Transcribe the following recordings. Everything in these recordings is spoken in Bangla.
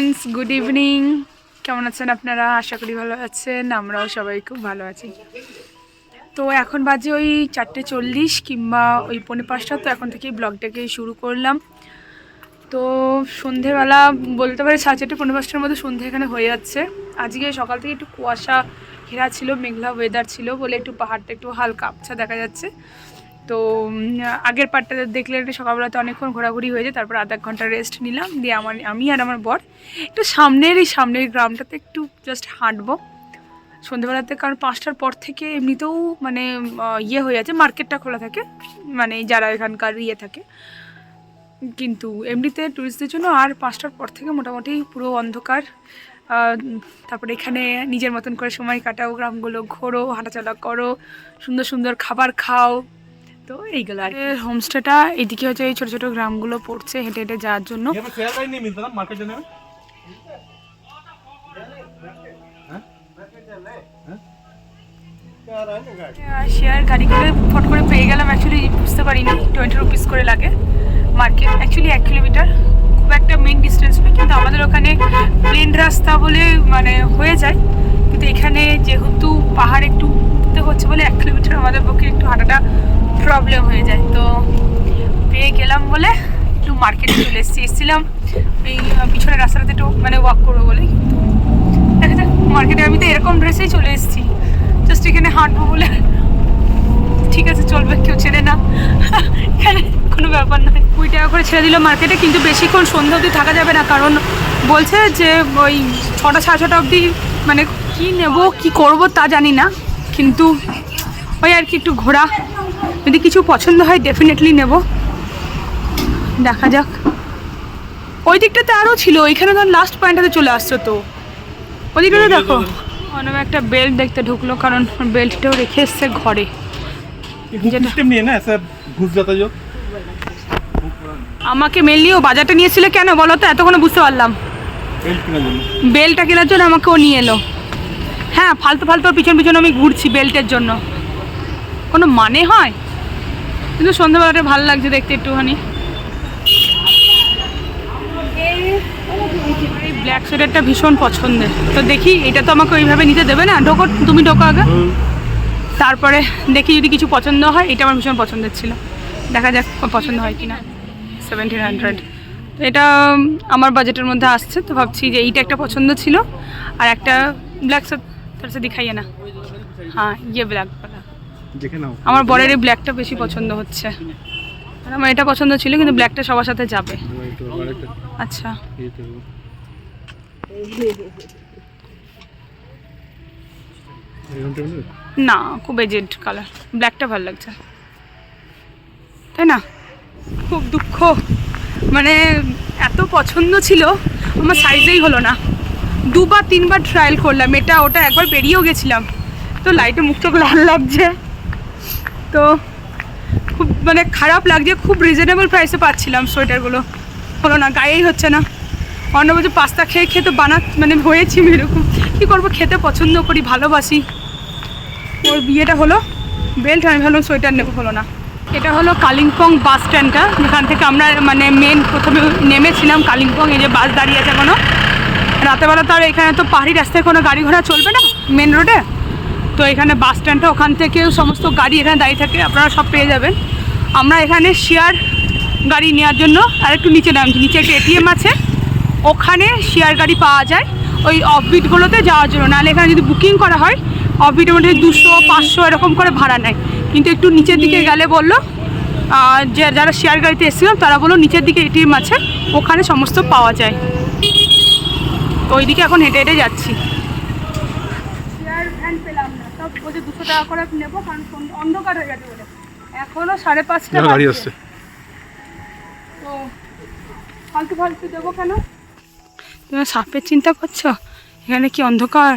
ফ্রেন্ডস গুড ইভিনিং কেমন আছেন আপনারা? আশা করি ভালো আছেন, আমরাও সবাই খুব ভালো আছি। তো এখন বাজে ওই চারটে চল্লিশ কিংবা ওই পৌনে পাঁচটা, তো এখন থেকেই ব্লগটাকে শুরু করলাম। তো সন্ধেবেলা বলতে পারি সাড়ে চারটে পনেরো পাঁচটার মধ্যে সন্ধে এখানে হয়ে যাচ্ছে। আজকে সকাল থেকে একটু কুয়াশা ঘেরা ছিল, মেঘলা ওয়েদার ছিল বলে একটু পাহাড়টা একটু হালকা আবছা দেখা যাচ্ছে। তো আগের পার্টটা দেখলে সকালবেলাতে অনেকক্ষণ ঘোরাঘুরি হয়ে যায়, তারপর আধা ঘণ্টা রেস্ট নিলাম, দিয়ে আমার, আমি আর আমার বর একটু সামনের এই সামনের গ্রামটাতে একটু জাস্ট হাঁটবো। সন্ধ্যেবেলাতে কারণ পাঁচটার পর থেকে এমনিতেও মানে ইয়ে হয়ে আছে মার্কেটটা খোলা থাকে মানে যারা এখানকার ইয়ে থাকে। কিন্তু এমনিতে টুরিস্টদের জন্য আর পাঁচটার পর থেকে মোটামুটি পুরো অন্ধকার তারপরে এখানে নিজের মতন করে সময় কাটাও, গ্রামগুলো ঘোরো, হাঁটাচলা করো, সুন্দর সুন্দর খাবার খাও তো এইগুলো আর হোমস্টেটা এদিকে হচ্ছে এই ছোটো ছোটো গ্রামগুলো পড়ছে হেঁটে হেঁটে যাওয়ার জন্য। শেয়ার গাড়িগুলো ফট করে পেয়ে গেলাম অ্যাকচুয়ালি বুঝতে পারি না টোয়েন্টি রুপিস করে লাগে মার্কেট অ্যাকচুয়ালি এক কিলোমিটার খুব একটা মেন ডিস্টেন্স নয় কিন্তু আমাদের ওখানে প্লেন রাস্তা বলে মানে হয়ে যায়। কিন্তু এখানে যেহেতু পাহাড় একটু উঠতে হচ্ছে বলে এক কিলোমিটার আমাদের পক্ষে একটু হাঁটাটা প্রবলেম হয়ে যায়। তো পেয়ে গেলাম বলে একটু মার্কেটে চলে এসেছি। এসেছিলাম আহ, পিছনের রাস্তাটাতে একটু মানে ওয়াক করব বলে। দেখা যাক মার্কেটে আমি তো এরকম ড্রেসেই চলে এসেছি। জাস্ট এখানে হাঁটবো বলে। ঠিক আছে চলবে কেউ ছেড়ে না। এখানে কোনো ব্যাপার নয়। কুড়ি টাকা করে ছেড়ে দিল মার্কেটে কিন্তু বেশিক্ষণ সন্ধ্যা অবধি থাকা যাবে না। কারণ বলছে যে ওই ছটা সাড়ে ছটা অবধি মানে কি নেব কি করব তা জানি না। কিন্তু ওই আর কি একটু ঘোরা। যদি কিছু পছন্দ হয় ডেফিনেটলি নেব। দেখা যাক। ওই দিকটাতে আরও ছিল ওইখানে ধর লাস্ট পয়েন্টটাতে চলে আসছো তো। ওই দিকটাতে দেখো। অনেক একটা বেল্ট দেখতে ঢুকলো কারণ বেল্টটাও রেখে এসছে ঘরে। আমাকে মেনলিও বাজারটা নিয়েছিল কেন বলো তো? এতক্ষণ বুঝতে পারলাম। বেলটা কেনার জন্য। আমাকে ও নিয়ে এলো। হ্যাঁ ফালতু ফালতু পিছন পিছন আমি ঘুরছি বেল্টের জন্য। কোনো মানে হয়? কিন্তু সন্ধ্যাবেলাটা ভালো লাগছে দেখতে একটুখানি। এই ব্ল্যাক সোয়েটারটা ভীষণ পছন্দের। তো দেখি এটা তো আমাকে ওইভাবে নিতে দেবে না? ঢোকো তুমি ঢোকো আগে। তারপরে দেখি যদি কিছু পছন্দ হয় এটা আমার ভীষণ পছন্দের ছিল। দেখা যাক পছন্দ হয় কি না সেভেন্টিন হান্ড্রেড এটা আমার বাজেটের মধ্যে আসছে তো ভাবছি যে এইটা একটা পছন্দ ছিল। আর একটা ব্ল্যাক তোর সাথে দেখাইয়ে না। হ্যাঁ ইয়ে ব্ল্যাক আমার বরের ব্ল্যাকটা বেশি পছন্দ হচ্ছে। আমার এটা পছন্দ ছিল, কিন্তু ব্ল্যাকটা সবার সাথে যাবে। আচ্ছা? না, খুব এজেড কালার ব্ল্যাকটা ভালো লাগছে। তাই না? খুব দুঃখ। মানে এত পছন্দ ছিল, আমার সাইজেই হলো না। দুবার, তিনবার ট্রায়াল করলাম। এটা, ওটা একবার বেরিয়েও গেছিলাম। তো লাইটে মুখ চোখ লাল লাগছে। তো খুব মানে খারাপ লাগছে, খুব রিজনেবল প্রাইসে পাচ্ছিলাম সোয়েটারগুলো। হলো না, গায়েই হচ্ছে না। অন্য বলছে, পাস্তা খেয়ে খেয়ে তো বানা মানে হয়েছি আমি এরকম। কী করব? খেতে পছন্দ করি, ভালোবাসি। ওর বিয়েটা হলো, বেল্ট আমি ভাবলাম সোয়েটার নেব, হলো না। এটা হলো কালিম্পং বাস স্ট্যান্ডটা, যেখান থেকে আমরা মানে মেন প্রথমে নেমেছিলাম কালিম্পং, এই যে বাস দাঁড়িয়ে আছে কোনো রাতেবেলা তো আর এখানে তো পাহাড়ি রাস্তায় কোনো গাড়ি ঘোড়া চলবে না মেন রোডে তো এখানে বাস স্ট্যান্ডটা, ওখান থেকেও সমস্ত গাড়ি এখানে দাঁড়িয়ে থাকে, আপনারা সব পেয়ে যাবেন। আমরা এখানে শেয়ার গাড়ি নেওয়ার জন্য আর একটু নিচে নামছি, নিচে একটা এটিএম আছে, ওখানে শেয়ার গাড়ি পাওয়া যায় ওই অফবিটগুলোতে যাওয়ার জন্য। নাহলে এখানে যদি বুকিং করা হয়, অফবিটের মধ্যে দুশো, পাঁচশো এরকম করে ভাড়া নেয়। কিন্তু একটু নিচের দিকে গেলে বলল যে যারা শেয়ার গাড়িতে এসেছিলাম, তারা বলল নিচের দিকে এটিএম আছে, ওখানে সমস্ত পাওয়া যায়। ওইদিকে এখন হেঁটে হেঁটে যাচ্ছি। বলছে দুশো টাকা করে নেব কারণ অন্ধকার হয়ে গেছে বলে। এখনও সাড়ে পাঁচটা গাড়ি আসছে। তো ফালতু ফালতু দেবো কেন? তুমি সাপের চিন্তা করছ? এখানে কি অন্ধকার?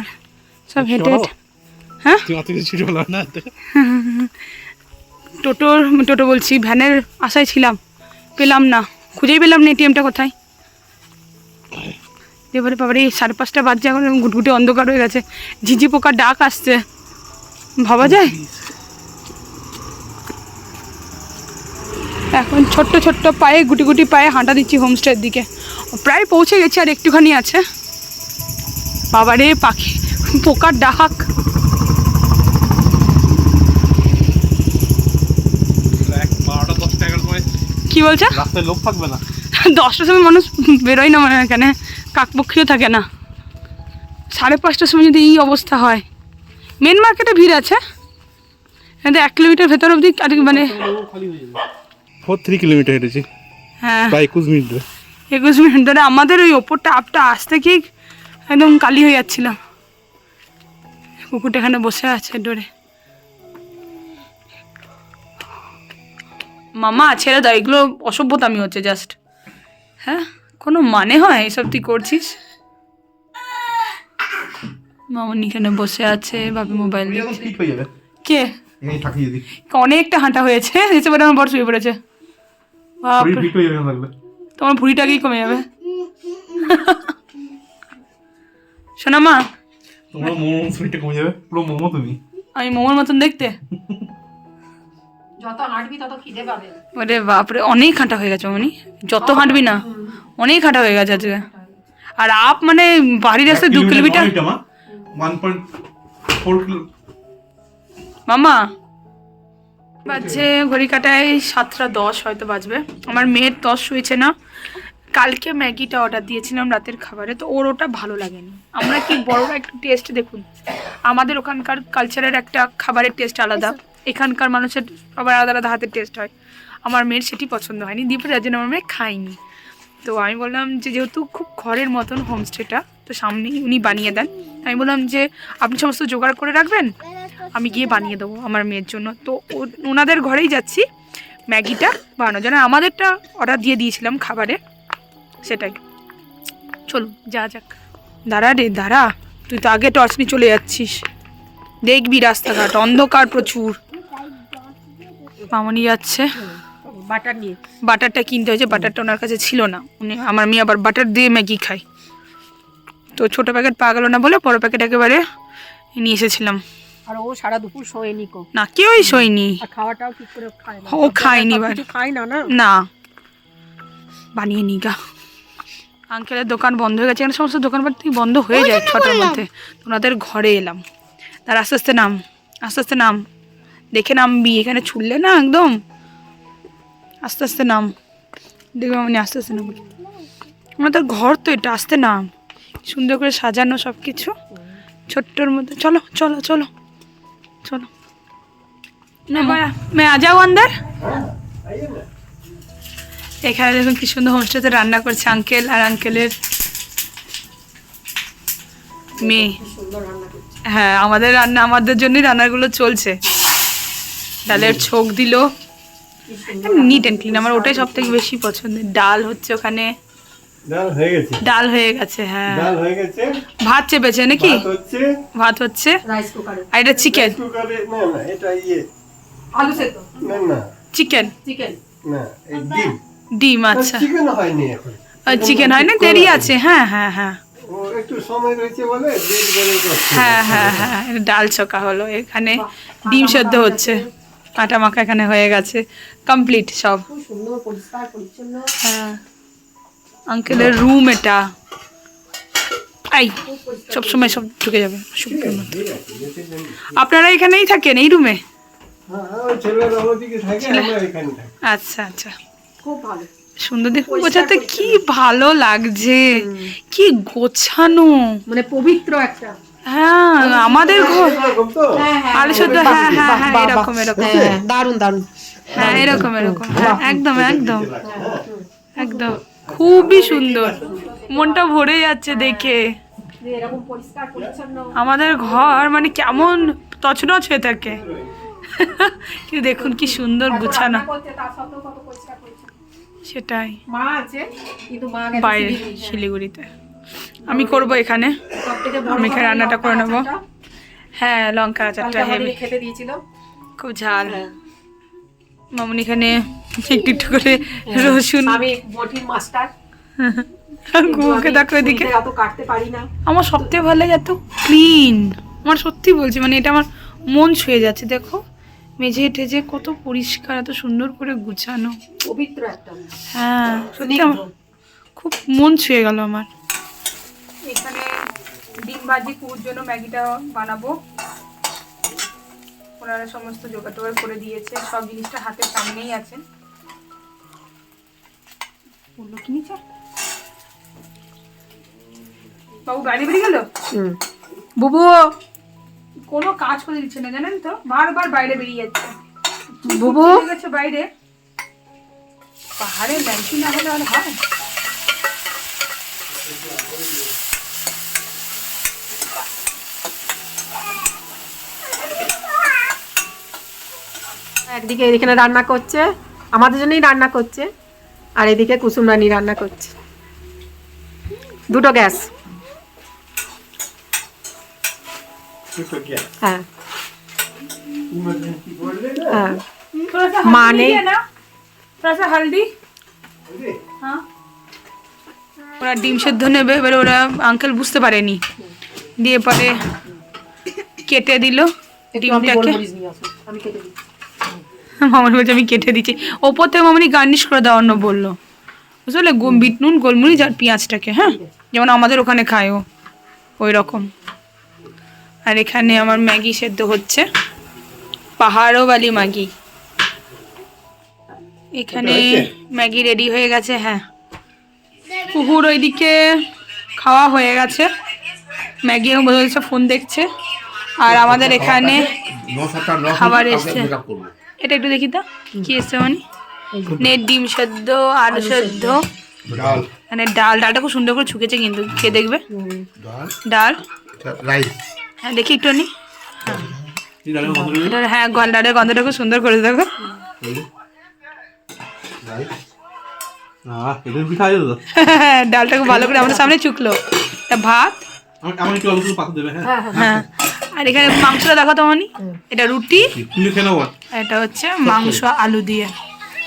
সব হেঁটে হেঁটে হ্যাঁ? টোটোর টোটো বলছি ভ্যানের আশায় ছিলাম। পেলাম না। খুঁজেই পেলাম না এটিএমটা কোথায়। এবারে বাবারে সাড়ে পাঁচটা বাজছে এখন গুটগুটে অন্ধকার হয়ে গেছে। ঝিঝি পোকার ডাক আসছে। ভাবা যায়? এখন ছোট্ট ছোট্ট পায়ে গুটি গুটি পায়ে হাঁটা দিচ্ছি হোমস্টের দিকে। প্রায় পৌঁছে গেছি আর একটুখানি আছে। বাবারে পাখি পোকার সময় কি বলছে? রাস্তায় লোক থাকবে না। দশটার সময় মানুষ বেরোয় না মানে এখানে কাকপক্ষীও থাকে না। সাড়ে পাঁচটার সময় যদি এই অবস্থা হয় মেন মার্কেটে ভিড় আছে। এখানে এক কিলোমিটার ভেতর অবধি আর মানে ফোর থ্রি কিলোমিটার হেঁটেছি। হ্যাঁ। প্রায় একুশ মিনিট ধরে। একুশ মিনিট ধরে আমাদের ওই ওপরটা আপটা আসতে কি একদম কালি হয়ে যাচ্ছিলাম কুকুরটা এখানে বসে আছে ডোরে মামা ছেড়ে দাও এগুলো অসভ্যতামি হচ্ছে জাস্ট হ্যাঁ? কোনো মানে হয় এসব তুই করছিস? মামা এখানে বসে আছে বাপি মোবাইল কে? অনেকটা হাঁটা হয়েছে এসে পরে আমার বড় শুয়ে পড়েছে। তোমার ভুঁড়িটাকেই কমে যাবে। শোনা মা তোমার মোমো শরীরটা কমে যাবে পুরো মোমো তুমি। আমি মোমোর মতন দেখতে। যত হাঁটবি তত খিদে পাবে। ওরে বাপরে অনেক হাঁটা হয়ে গেছে মনি যত হাঁটবি না অনেক হাঁটা হয়ে গেছে আজকে। আর আপ মানে বাড়ির রাস্তায় দু কিলোমিটার মামা, বাজছে ঘড়ি কাটায় সাতটা দশ হয়তো বাজবে। আমার মেয়ের দশ শুয়েছে না। কালকে ম্যাগিটা অর্ডার দিয়েছিলাম রাতের খাবারে, তো ওর ওটা ভালো লাগেনি। আমরা কি বড়রা একটু টেস্ট দেখুন। আমাদের ওখানকার কালচারের একটা খাবারের টেস্ট আলাদা। এখানকার মানুষের সবার আলাদা আলাদা হাতের টেস্ট হয়। আমার মেয়ের সেটি পছন্দ হয়নি। দীপের যার জন্য আমার মেয়ে খায়নি। তো আমি বললাম যে যেহেতু খুব ঘরের মতন হোমস্টেটা তো সামনেই উনি বানিয়ে দেন। আমি বললাম যে আপনি সমস্ত জোগাড় করে রাখবেন? আমি গিয়ে বানিয়ে দেবো আমার মেয়ের জন্য। তো ওনাদের ঘরেই যাচ্ছি। ম্যাগিটা বানানোর জন্য আমাদেরটা অর্ডার দিয়ে দিয়েছিলাম খাবারে সেটাই। চলুন যা যাক। দাঁড়া রে দাঁড়া। তুই তো আগে টর্চ নিয়ে চলে যাচ্ছিস। দেখবি রাস্তাঘাট অন্ধকার প্রচুর। মামনি যাচ্ছে। বাটার নিয়ে। বাটারটা কিনতে হয়েছে বাটারটা ওনার কাছে ছিল না। উনি আমার মেয়ে আবার বাটার দিয়ে ম্যাগি খায়। তো ছোটো প্যাকেট পাওয়া গেল না বলে বড় প্যাকেট একেবারে নিয়ে এসেছিলাম। আর ও সারা দুপুর শোয়নি কো। না কেউই শোয়নি। খাওয়াটাও ঠিক করে খায় না। ও খায়নি খায় না না? না। বানিয়ে নি গা। আঙ্কেলের দোকান বন্ধ হয়ে গেছে। এখানে সমস্ত দোকানপাট থেকে বন্ধ হয়ে যায় ছটার মধ্যে। তো ওনাদের ঘরে এলাম। তার আস্তে আস্তে নাম। আস্তে আস্তে নাম। দেখে নামবি। এখানে ছুটলে না একদম। আস্তে আস্তে নাম। দেখবে মানে আস্তে আস্তে নাম। ওনাদের ঘর তো এটা আস্তে নাম। সুন্দর করে সাজানো সব কিছু ছোট্টর মধ্যে চলো চলো চলো। চলো। না যাও আন্দার এখানে দেখুন কি সুন্দর হোমস্টেতে রান্না করছে আঙ্কেল আর আঙ্কেলের মেয়ে। হ্যাঁ আমাদের রান্না আমাদের জন্যই রান্নাগুলো চলছে। ডালের ছোক দিল। নিট অ্যান্ড ক্লিন আমার ওটাই সব থেকে বেশি পছন্দের। ডাল হচ্ছে ওখানে। ডাল হয়ে গেছে। ডাল হয়ে গেছে হ্যাঁ। ডাল হয়ে গেছে। ভাত চেপেছে নাকি? ভাত হচ্ছে। ভাত হচ্ছে? রাইস কুকারে আর এটা চিকেন কুকারে না না এটা ইয়ে। আলু সেদ্ধ? না না। চিকেন চিকেন না এই ডিম। ডিম আচ্ছা। চিকেন হয়নি এখন। চিকেন হয় না? দেরি আছে হ্যাঁ হ্যাঁ হ্যাঁ। একটু সময় রয়েছে বলে দেরি করে করছে। হ্যাঁ হ্যাঁ হ্যাঁ এটা ডাল চোকা হলো এখানে। ডিম সেদ্ধ হচ্ছে। আটা মাখা এখানে হয়ে গেছে। কমপ্লিট সব। সুন্দর পরিষ্কার পরিচ্ছন্ন। হ্যাঁ। আঙ্কেলের রুম এটা। আই সব সময় সব ঢুকে যাবে আপনারা এখানেই থাকেন এই রুমে হ্যাঁ হ্যাঁ, আচ্ছা আচ্ছা। খুব ভালো। সুন্দর দেখুন গোছাতে কি ভালো লাগছে। কি গোছানো। মানে পবিত্র একটা। হ্যাঁ আমাদের ঘর আলু শুদ্ধ হ্যাঁ হ্যাঁ হ্যাঁ এরকম এরকম। হ্যাঁ দারুণ দারুণ হ্যাঁ এরকম এরকম। হ্যাঁ একদম একদম। একদম। খুবই সুন্দর। মনটা ভরে যাচ্ছে দেখে। আমাদের ঘর মানে কেমন তছনছ হয়ে থাকে। কিন্তু দেখুন কি সুন্দর গুছানো। পরিষ্কার পরিচ্ছন্ন সেটাই। মা আছে কিন্তু মা বাইরে শিলিগুড়িতে। আমি করব এখানে। আমি এখানে রান্নাটা করে নেব। হ্যাঁ লঙ্কা আচারটা আচারটা হেভি খেতে দিয়েছিল। খুব ঝাল। মামুন এখানে একটু একটু করে রসুন। আমি বটির মাস্টার গুকে দেখো এদিকে। অত কাটতে পারি না। আমার সবথেকে ভালো লাগে এত ক্লিন। আমার সত্যি বলছি মানে এটা আমার মন ছুঁয়ে যাচ্ছে দেখো। মেঝে টেঝে কত পরিষ্কার এত সুন্দর করে গুছানো। পবিত্র একটা হ্যাঁ সত্যি খুব মন ছুঁয়ে গেল আমার। এখানে ডিম ভাজি কুকুর জন্য ম্যাগিটা বানাবো। ওনারা সমস্ত জোগাড় করে দিয়েছে। সব জিনিসটা হাতের সামনেই আছে। বলল কি নিচে? বাবু বাইরে বেরিয়ে গেল? হুম। বুবু কোনো কাজ করে দিচ্ছে না জানেন তো? বারবার বাইরে বেরিয়ে যাচ্ছে। বুবু? গেছে বাইরে। পাহাড়ে ম্যাগি না হলে আর হয়? একদিকে এখানে রান্না করছে আমাদের জন্যই রান্না করছে। আর এদিকে কুসুম রানি রান্না করছে। দুটো গ্যাস। হ্যাঁ। হ্যাঁ। মা নেই ওরা ডিম সেদ্ধ নেবে এবার ওরা আঙ্কেল বুঝতে পারেনি। দিয়ে পরে কেটে দিল ডিমটাকে। আমি কেটে মামনি বলছে আমি কেটে দিচ্ছি। ওপর থেকে মামনি গার্নিশ করে দেওয়ার জন্য বলল। বুঝলে? বিট নুন গোলমরিচ আর পেঁয়াজটাকে হ্যাঁ? যেমন আমাদের ওখানে খায় ও ওই রকম। আর এখানে আমার ম্যাগি সেদ্ধ হচ্ছে। পাহাড়ওয়ালি ম্যাগি। এখানে ম্যাগি রেডি হয়ে গেছে হ্যাঁ। কুকুর ওইদিকে খাওয়া হয়ে গেছে। ম্যাগি বলছে ফোন দেখছে। আর আমাদের এখানে খাবার এসছে। এটা একটু দেখি তো। কি এসছে মানে? নেট ডিম সেদ্ধ আলু সেদ্ধ। মানে ডাল ডালটা খুব সুন্দর করে ছুকেছে কিন্তু খেয়ে দেখবে। ডাল? ডাল। রাইস। হ্যাঁ দেখি একটু নি হ্যাঁ ডালের গন্ধটা খুব সুন্দর করে দেখো? ডালটা খুব ভালো করে আমাদের সামনে চুকলো ভাত? পাতা দেবে হ্যাঁ। হ্যাঁ। আর এখানে মাংসটা দেখো তোমানি এটা রুটি। এটা হচ্ছে মাংস আলু দিয়ে।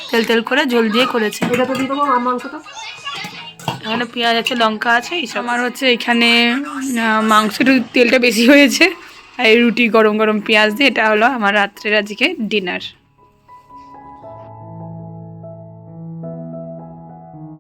তেল তেল করে জল দিয়ে করেছে। এটা তো দিয়ে দেবো আমার মাংসটা। এখানে পেঁয়াজ আছে লঙ্কা আছে এইসব আমার হচ্ছে এখানে মাংসের তেলটা বেশি হয়েছে। আর এই রুটি গরম গরম পেঁয়াজ দিয়ে এটা হলো আমার রাত্রের আজকে ডিনার।